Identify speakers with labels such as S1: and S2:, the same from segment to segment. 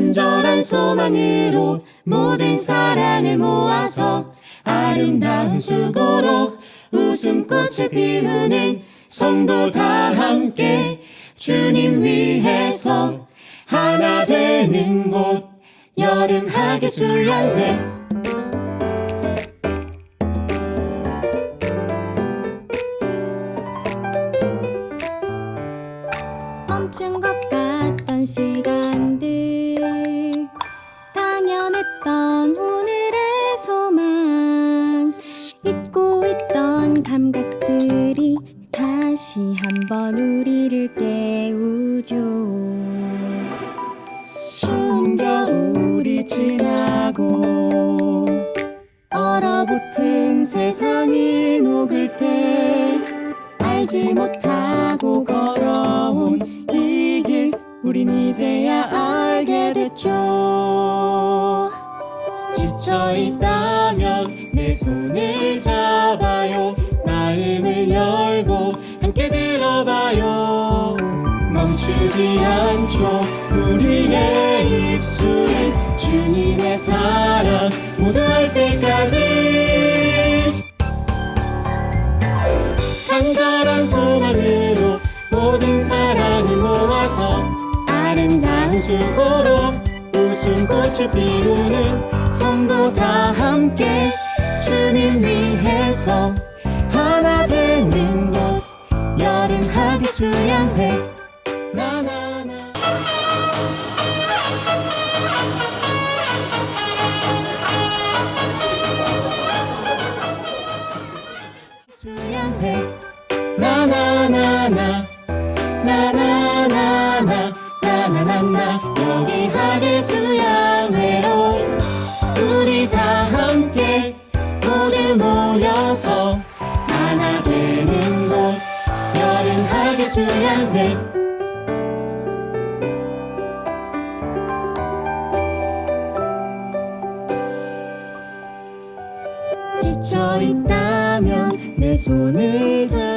S1: 간절한 소망으로 모든 사랑을 모아서 아름다운 수고로 웃음꽃을 피우는 성도 다 함께 주님 위해서 하나 되는 곳 여름 하계 수양회
S2: 멈춘 것 같던 시간 들 당연했던 오늘의 소망. 잊고 있던 감각들이 다시 한번 우리를 깨우죠. 추운 겨울이 지나고 얼어붙은 세상이 녹을 때 알지 못하고 우린 이제야 알게 됐죠.
S1: 지쳐 있다면 내 손을 잡아요. 마음을 열고 함께 들어봐요. 멈추지 않죠. 우리의 입술을 주님의 사랑 모두 할 때까지. 간절 아름다운 수고로 웃음꽃을 피우는 성도 다 함께 주님 위해서 하나 되는 곳 여름 하기 수양회. 나나나. 수양회. 나나나나 나나나나 여기 하계 수양회로 우리 다 함께 모두 모여서 하나 되는 곳 여름 하계 수양회. 지쳐 있다면 내 손을 잡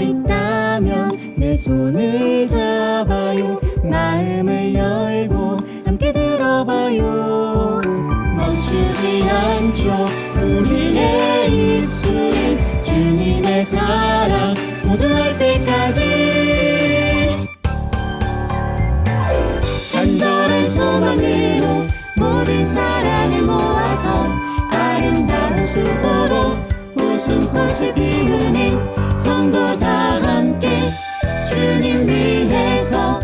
S1: 있다면 내 손을 잡아요. 마음을 열고 함께 들어봐요. 멈추지 않죠. 우리의 입술을 주님의 사랑 모두 할 때까지. 간절한 소망으로 모든 사랑을 모아서 아름다운 수고로 웃음 꽃을 피우는 성도 다 함께 주님 위해서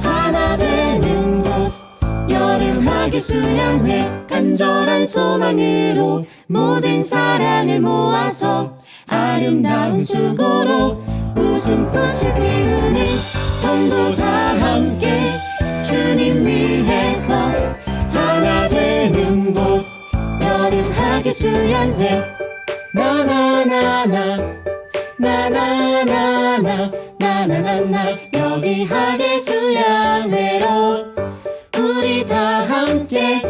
S1: 하나 되는 곳 여름 하계 수양회 간절한 소망으로 모든 사랑을 모아서 아름다운 수고로 웃음꽃을 피우는 성도 다 함께 주님 위해서 하나 되는 곳 여름 하계 수양회. 나나나나 나나나나 나나나나 여기 하계 수양회로 우리 다 함께